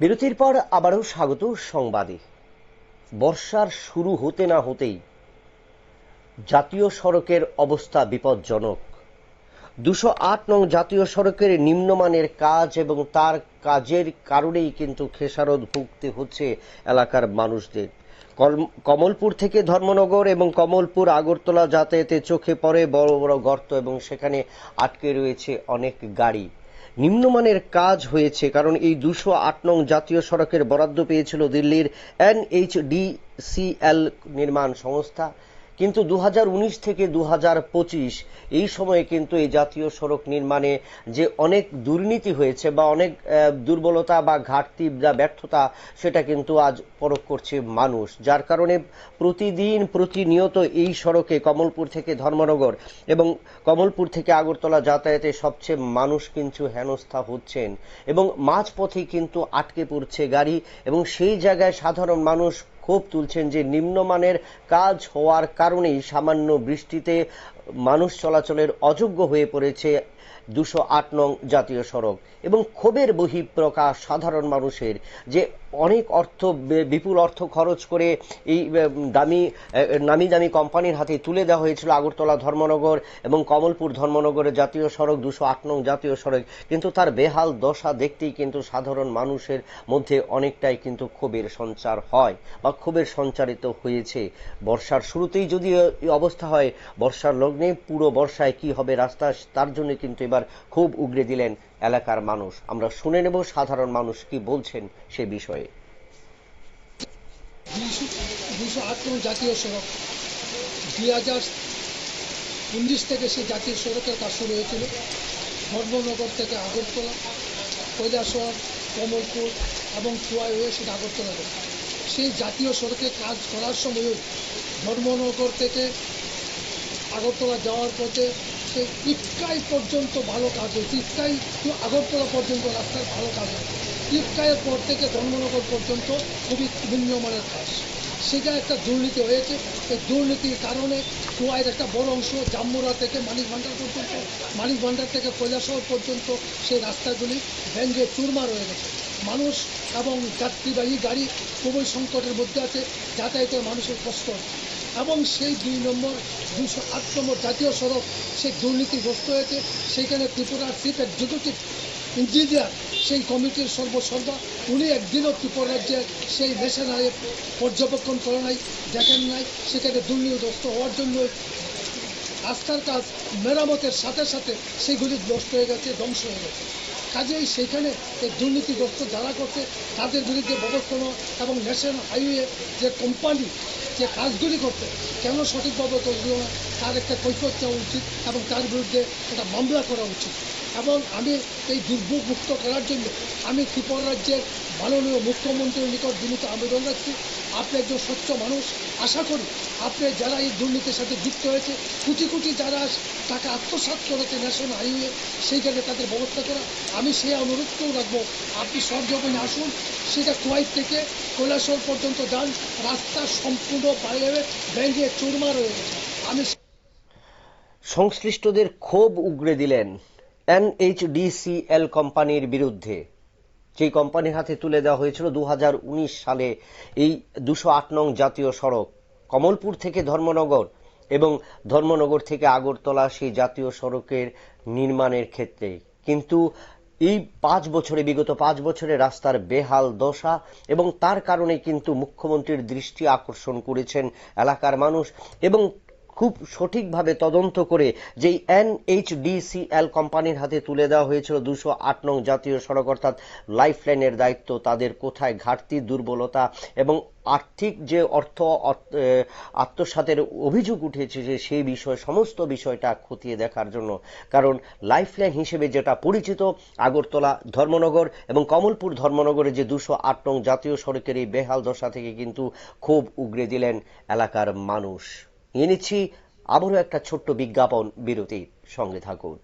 বিরতির পর আবারও স্বাগত সংবাদে। বর্ষার শুরু হতে না হতেই জাতীয় সড়কের অবস্থা বিপজ্জনক। দুশো আট নং জাতীয় সড়কের নিম্নমানের কাজ এবং তার কাজের কারণেই কিন্তু খেসারত ভুগতে হচ্ছে এলাকার মানুষদের। কমলপুর থেকে ধর্মনগর এবং কমলপুর আগরতলা যাতায়াতে চোখে পড়ে বড় বড় গর্ত এবং সেখানে আটকে রয়েছে অনেক গাড়ি। নিম্নমানের কাজ হয়েছে, কারণ এই দুশো আট নং জাতীয় সড়কের বরাদ্দ পেয়েছিল দিল্লির এনএইচডিসিএল নির্মাণ সংস্থা। কিন্তু দু হাজার উনিশ থেকে দু হাজার পঁচিশ এই সময়ে কিন্তু এই জাতীয় সড়ক নির্মাণে যে অনেক দুর্নীতি হয়েছে বা অনেক দুর্বলতা বা ঘাটতি বা ব্যর্থতা, সেটা কিন্তু আজ পরখ করছে মানুষ। যার কারণে প্রতিদিন প্রতিনিয়ত এই সড়কে কমলপুর থেকে ধর্মনগর এবং কমলপুর থেকে আগরতলা যাতায়াতে সবচেয়ে মানুষ কিন্তু হেনস্থা হচ্ছেন। এবং মাঝপথেই কিন্তু আটকে পড়ছে গাড়ি এবং সেই জায়গায় সাধারণ মানুষ ক্ষোভ তুলছেন যে নিম্নমানের কাজ হওয়ার কারণেই সামান্য বৃষ্টিতে মানুষ চলাচলের অযোগ্য হয়ে পড়েছে দুশো আট নং জাতীয় সড়ক। এবং ক্ষোভের বহিঃপ্রকাশ সাধারণ মানুষের, যে অনেক অর্থ বিপুল অর্থ খরচ করে এই দামি নামি দামি কোম্পানির হাতে তুলে দেওয়া হয়েছিল আগরতলা ধর্মনগর এবং কমলপুর ধর্মনগরের জাতীয় সড়ক, দুশো আট নং জাতীয় সড়ক। কিন্তু তার বেহাল দশা দেখতেই কিন্তু সাধারণ মানুষের মধ্যে অনেকটাই কিন্তু ক্ষোভের সঞ্চার হয় বা ক্ষোভের সঞ্চারিত হয়েছে। বর্ষার শুরুতেই যদি অবস্থা হয়, বর্ষার লগ্নে পুরো বর্ষায় কি হবে রাস্তা, তার জন্য কিন্তু এবার খুব উগরে দিলেন এলাকার মানুষ। আমরা শুনে নেব সাধারণ মানুষ কি বলছেন সে বিষয়ে। জাতীয় সড়ক। দুই হাজার উনিশ থেকে সেই জাতীয় সড়কের কাজ শুরু হয়েছিল। ধর্মনগর থেকে আগরতলা, কৈলাসহর, কমলপুর এবং কুয়াই হয়ে সেটা আগরতলা সেই জাতীয় সড়কে কাজ করার সময়ও ধর্মনগর থেকে আগরতলা যাওয়ার পথে সেই ইটকাই পর্যন্ত ভালো কাজ হয়েছে। ইটকাই আগরতলা পর্যন্ত রাস্তার ভালো কাজ হয়েছে। ইটকাইয়ের পর থেকে ধর্মনগর পর্যন্ত খুবই নিম্নমানের কাজ। সেটা একটা দুর্নীতি হয়েছে। এই দুর্নীতির কারণে কুয়াইয়ের একটা বড় অংশ জাম্মুরা থেকে মানিক ভান্ডার পর্যন্ত মানিক ভান্ডার থেকে কৈলাসহর পর্যন্ত সেই রাস্তাগুলি ভেঙে চুরমা রয়ে গেছে। মানুষ এবং যাত্রীবাহী গাড়ি খুবই সংকটের মধ্যে আছে। যাতায়াতের মানুষের কষ্ট এবং সেই দুই নম্বর, দুশো আট নম্বর জাতীয় সড়ক, সেই দুর্নীতিগ্রস্ত হয়েছে। সেইখানে ত্রিপুরার চিফ এক্সিকিউটিভ ইঞ্জিনিয়ার সেই কমিটির সর্বসর্বা, উনি একদিনও ত্রিপুরা রাজ্যে সেই মেশিনারি পর্যবেক্ষণ করে নাই, দেখেন নাই। সেখানে দুর্নীতিগ্রস্ত হওয়ার জন্য রাস্তার কাজ, মেরামতের সাথে সাথে সেগুলি নষ্ট হয়ে গেছে, ধ্বংস হয়ে গেছে। কাজেই সেইখানে এই দুর্নীতিগ্রস্ত যারা করছে, তাদের বিরুদ্ধে ব্যবস্থা এবং ন্যাশনাল হাইওয়ে যে কোম্পানি যে কাজগুলি করতে, কেন সঠিকভাবে করল না, তার একটা কৈফত চাওয়া উচিত এবং তার বিরুদ্ধে একটা মামলা করা উচিত। এবং আমি এই দুর্ভোগ মুক্ত করার জন্য আমি ত্রিপুরা রাজ্যের মাননীয় মুখ্যমন্ত্রীর নিকট বিনীত আবেদন রাখছি। আপনি একজন স্বচ্ছ মানুষ। আশা করি আপনি যারা এই দুর্নীতির সাথে যুক্ত হয়েছে, কোটি কোটি যারা টাকা আত্মসাৎ করেছে ন্যাশনাল হাইওয়ে সেইখানে তাদের ব্যবস্থা করা। আমি সেই অনুরোধকেও রাখব, আপনি সরজমিনে আসুন। সেটা কুয়াইট থেকে কৈলাসহর পর্যন্ত যান। রাস্তা সম্পূর্ণ বাইরে ভেঙে চুরমার হয়ে গেছে। আমি সংশ্লিষ্টদের ক্ষোভ উগরে দিলেন। এনএইচডিসিএল কোম্পানির বিরুদ্ধে, যেই কোম্পানির হাতে তুলে দেওয়া হয়েছিল দু হাজার উনিশ সালে এই দুশো আট নং জাতীয় সড়ক, কমলপুর থেকে ধর্মনগর এবং ধর্মনগর থেকে আগরতলা সেই জাতীয় সড়কের নির্মাণের ক্ষেত্রে। কিন্তু এই পাঁচ বছরে, বিগত পাঁচ বছরে রাস্তার বেহাল দশা এবং তার কারণে কিন্তু মুখ্যমন্ত্রীর দৃষ্টি আকর্ষণ করেছেন এলাকার মানুষ এবং খুব সঠিকভাবে তদন্ত করে যেই এনএইচডিসিএল কোম্পানির হাতে তুলে দেওয়া হয়েছিল দুশো আট নং জাতীয় সড়ক, অর্থাৎ লাইফ লাইনের দায়িত্ব তাদের কোথায়, ঘাটতি, দুর্বলতা এবং আর্থিক যে অর্থ আত্মসাতের অভিযোগ উঠেছে যে সেই বিষয়, সমস্ত বিষয়টা খতিয়ে দেখার জন্য। কারণ লাইফলাইন হিসেবে যেটা পরিচিত, আগরতলা ধর্মনগর এবং কমলপুর ধর্মনগরে যে দুশো আট নং জাতীয় সড়কের এই বেহাল দশা থেকে কিন্তু খুব উগরে দিলেন এলাকার মানুষ। নিচ্ছি আবারও একটা ছোট্ট বিজ্ঞাপন বিরতির সঙ্গে থাকুন।